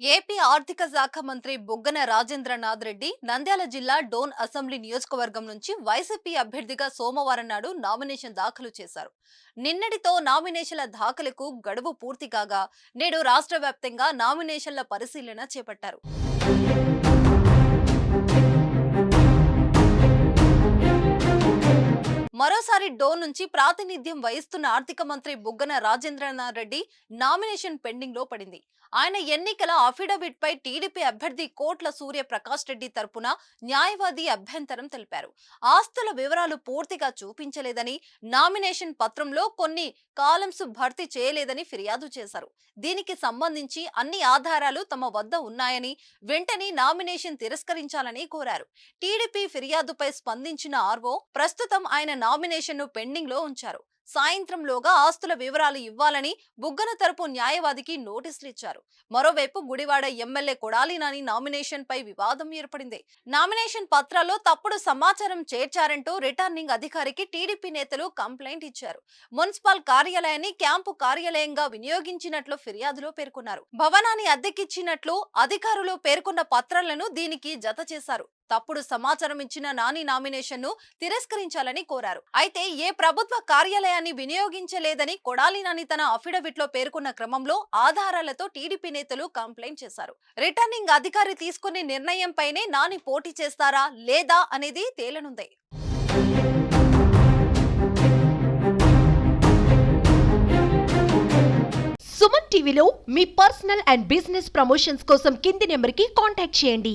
AP ఆర్థిక శాఖ మంత్రి బుగ్గన రాజేంద్రనాథ్ రెడ్డి నంద్యాల జిల్లా డోన్ అసెంబ్లీ నియోజకవర్గం నుంచి వైసీపీ అభ్యర్థిగా సోమవారం నాడు నామినేషన్ దాఖలు చేశారు. నిన్నటితో నామినేషన్ల దాఖలకు గడువు పూర్తి కాగా నేడు రాష్ట్ర వ్యాప్తంగా నామినేషన్ల పరిశీలన చేపట్టారు. మరోసారి డోన్ నుంచి ప్రాతినిధ్యం వహిస్తున్న ఆర్థిక మంత్రి బుగ్గన రాజేంద్రనాథ్ రెడ్డి నామినేషన్ పెండింగ్లో పడింది. ఆయన ఎన్నికల అఫిడవిట్ పై టీడీపీ అభ్యర్థి కోట్ల సూర్య ప్రకాష్ రెడ్డి తరపున న్యాయవాది అభ్యంతరం తెలిపారు. ఆస్తుల వివరాలు పూర్తిగా చూపించలేదని నామినేషన్ పత్రంలో కొన్ని కాలమ్స్ భర్తీ చేయలేదని ఫిర్యాదు చేశారు. దీనికి సంబంధించి అన్ని ఆధారాలు తమ వద్ద ఉన్నాయని వెంటనే నామినేషన్ తిరస్కరించాలని కోరారు. టీడీపీ ఫిర్యాదుపై స్పందించిన ఆర్వో ప్రస్తుతం ఆయన నామినేషన్ను పెండింగ్లో ఉంచారు. సాయంత్రంలోగా ఆస్తుల వివరాలు ఇవ్వాలని బుగ్గన తరపు న్యాయవాదికి నోటీసులు ఇచ్చారు. మరోవైపు గుడివాడ ఎమ్మెల్యే కొడాలి నాని నామినేషన్ పై వివాదం ఏర్పడింది. నామినేషన్ పత్రాల్లో తప్పుడు సమాచారం చేర్చారంటూ రిటర్నింగ్ అధికారికి టీడీపీ నేతలు కంప్లైంట్ ఇచ్చారు. మున్సిపల్ కార్యాలయాన్ని క్యాంపు కార్యాలయంగా వినియోగించినట్లు ఫిర్యాదులో పేర్కొన్నారు. భవనాన్ని అద్దెకిచ్చినట్లు అధికారులు పేర్కొన్న పత్రాలను దీనికి జత చేశారు. తప్పుడు సమాచారం ఇచ్చిన నాని నామినేషన్ను తిరస్కరించాలని కోరారు. అయితే ఏ ప్రభుత్వ కార్యాలయాన్ని వినియోగించలేదని కొడాలి నాని తన అఫిడవిట్లో పేర్కొన్న క్రమంలో ఆధారాలతో టీడీపీ నేతలు కంప్లైంట్ చేశారు. రిటర్నింగ్ అధికారి తీసుకునే నిర్ణయంపైనే నాని పోటీ చేస్తారా లేదా అనేది తేలనుంది. సుమన్ టీవీలో మీ పర్సనల్ అండ్ బిజినెస్ ప్రమోషన్స్ కోసం కింది నెంబర్కి కాంటాక్ట్ చేయండి.